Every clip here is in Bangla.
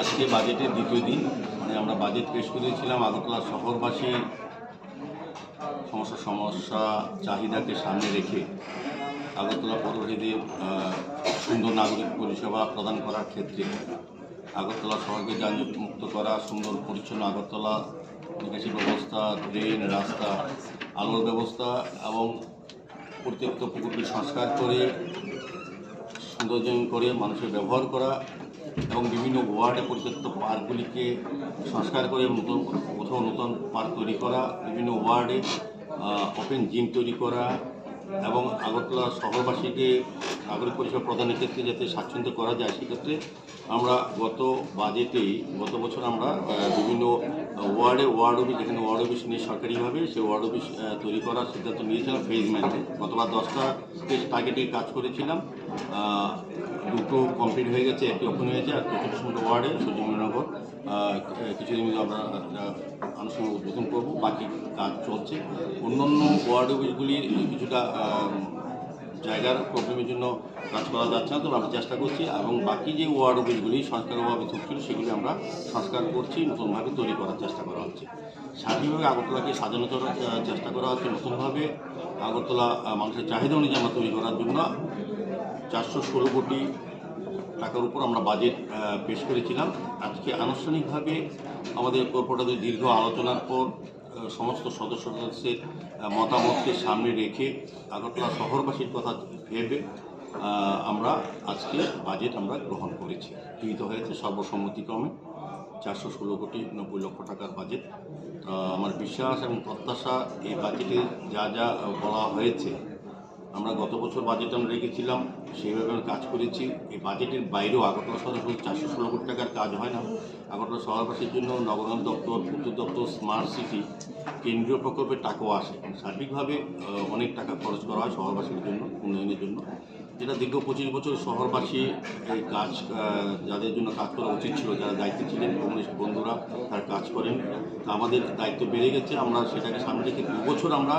আজকে বাজেটের দ্বিতীয় দিন মানে আমরা বাজেট পেশ করেছিলাম আগরতলা শহরবাসী সমস্যা সমস্যা চাহিদাকে সামনে রেখে আগরতলা পৌরবাসীদের সুন্দর নাগরিক পরিষেবা প্রদান করার ক্ষেত্রে আগরতলা শহরকে যানজট মুক্ত করা, সুন্দর পরিচ্ছন্ন আগরতলা, নিকাশি ব্যবস্থা, ড্রেন, রাস্তা, আলোর ব্যবস্থা এবং পরিত্যক্ত পুকুরকে সংস্কার করে সৌন্দর্যায়ন করে মানুষের ব্যবহার করা এবং বিভিন্ন ওয়ার্ডে পরিত্যক্ত পার্কগুলিকে সংস্কার করে নতুন কোথাও নতুন পার্ক তৈরি করা, বিভিন্ন ওয়ার্ডে ওপেন জিম তৈরি করা এবং আগরতলা শহরবাসীকে নাগরিক পরিষেবা প্রদানের ক্ষেত্রে যাতে স্বাচ্ছন্দ্য করা যায়, সেক্ষেত্রে আমরা গত বাজেটেই, গত বছর আমরা বিভিন্ন ওয়ার্ডে ওয়ার্ড অফিস, যেখানে ওয়ার্ড অফিস নিয়ে সরকারিভাবে সেই ওয়ার্ড অফিস তৈরি করার সিদ্ধান্ত নিয়েছিলাম ফেজমেন্টে গতবার দশটা টার্গেটে কাজ করেছিলাম। দুটো কমপ্লিট হয়ে গেছে, একটি ওপেন হয়েছে আর চতুর্থ নম্বর ওয়ার্ডে সূর্যমণিনগর কিছুদিন আমরা আনুষ্ঠানিক উদ্বোধন করব, বাকি কাজ চলছে। অন্যান্য ওয়ার্ড অফিসগুলির কিছুটা জায়গার প্রবলেমের জন্য কাজ করা যাচ্ছে না, তবে আমরা চেষ্টা করছি এবং বাকি যে ওয়ার্ড অফিসগুলি সংস্কার অভাবে ছিল সেগুলি আমরা সংস্কার করছি, নতুনভাবে তৈরি করার চেষ্টা করা হচ্ছে। সার্বিকভাবে আগরতলাকে সাজানো করার চেষ্টা করা হচ্ছে। নতুনভাবে আগরতলা মানুষের চাহিদা অনুযায়ী আমরা তৈরি করার জন্য চারশো ষোলো কোটি টাকার উপর আমরা বাজেট পেশ করেছিলাম। আজকে আনুষ্ঠানিকভাবে আমাদের কর্পোরেটরদের দীর্ঘ আলোচনার পর সমস্ত সদস্য সদস্যের মতামতকে সামনে রেখে আগরতলা শহরবাসীর কথা ভেবে আমরা আজকে বাজেট আমরা গ্রহণ করেছি। গৃহীত হয়েছে সর্বসম্মতিক্রমে চারশো ষোলো কোটি নব্বই লক্ষ টাকার বাজেট আমার বিশ্বাস এবং প্রত্যাশা, এই বাজেটে যা যা বলা হয়েছে আমরা গত বছর বাজেট আমরা রেখেছিলাম সেইভাবে আমরা কাজ করেছি। এই বাজেটের বাইরেও আগরতলা শহরে শুধু চারশো ষোলো কোটি টাকার কাজ হয় না। আগরতলা শহরবাসীর জন্য নগরায়ণ দপ্তর, পূর্ত দপ্তর স্মার্ট সিটি কেন্দ্রীয় প্রকল্পের টাকাও আসে। সার্বিকভাবে অনেক টাকা খরচ করা হয় শহরবাসীর জন্য, উন্নয়নের জন্য। যেটা দীর্ঘ পঁচিশ বছর শহরবাসী এই কাজ যাদের জন্য কাজ করা উচিত ছিল, যারা দায়িত্বে ছিলেন কমিউনিস্ট বন্ধুরা তারা কাজ করেন। আমাদের দায়িত্ব বেড়ে গেছে। আমরা সেটাকে সামনে রেখে দু বছর আমরা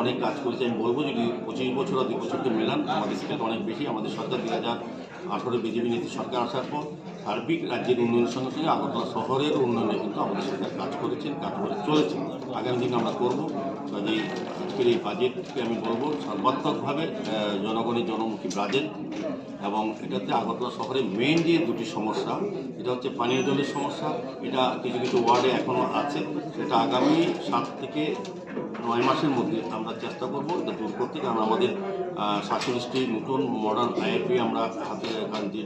অনেক কাজ করেছি। আমি বলব যদি পঁচিশ বছর আর দুই বছরকে মেলান, আমাদের সেটা অনেক বেশি। আমাদের সরকার দুই হাজার আঠারো বিজেপি নীতি সরকার আসার পর সার্বিক রাজ্যের উন্নয়নের সঙ্গে সঙ্গে আগরতলা শহরের উন্নয়নে কিন্তু আমাদের সরকার কাজ করেছেন, কাজ করে চলেছে। আগামী দিনে আমরা করব। কাজেই আজকের এই বাজেটকে আমি বলব, সর্বাত্মকভাবে জনগণের জনমুখী বাজেট এবং এটাতে আগরতলা শহরে মেন যে দুটি সমস্যা, এটা হচ্ছে পানীয় জলের সমস্যা। এটা কিছু কিছু ওয়ার্ডে এখনও আছে। সেটা আগামী সাত থেকে নয় মাসের মধ্যে আমরা চেষ্টা করব এটা দূর করতে, কারণ আমাদের সাতচল্লিশটি নতুন মডার্ন আইএপি আমরা হাতে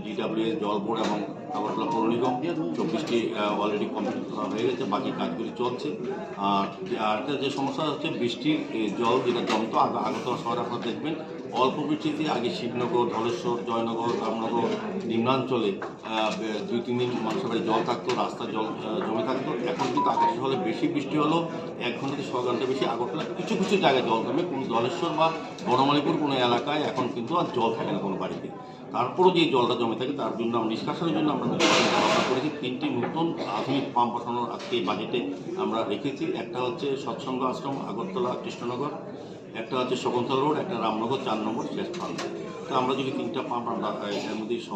ডিডাব্লিউ জল বোর্ড এবং আগরতলা পৌর নিগম চব্বিশটি অলরেডি কমপ্লিট করা হয়ে গেছে, বাকি কাজগুলি চলছে। আর যে- আর একটা যে সমস্যা হচ্ছে বৃষ্টির জল যেটা জমতো, আগ- আগরতলা শহরে আপনারা দেখবেন অল্প বৃষ্টিতে আগে শিবনগর, ধলেশ্বর, জয়নগর, রামনগর, নিম্নাঞ্চলে দুই, তিন দিন মানুষের বাড়ি জল থাকতো রাস্তায় জল জমে থাকতো। এখন কিন্তু আকাশের হলে বেশি বৃষ্টি হলো। এক ঘণ্টা থেকে ছ ঘণ্টা বেশি আগরতলা, কিছু কিছু জায়গায় জল জমে, কোনো ধলেশ্বর বা বড়মালিপুর কোনো এলাকায় এখন কিন্তু আর জল থাকে না কোনো বাড়িতে। তারপরও যে জলটা জমে থাকে, তার জন্য আমরা, নিষ্কাশনের জন্য আমরা করেছি। তিনটি নতুন আধুনিক পাম্প বসানোর আজকে বাজেটে আমরা রেখেছি। একটা হচ্ছে সৎসঙ্গ আশ্রম, আগরতলা, কৃষ্ণনগর। একটা হচ্ছে শকুন্তলা রোড, একটা রামনগর, চার নম্বর শেষ পাম্প তো আমরা যদি তিনটা পাম্প আমরা, এর মধ্যেই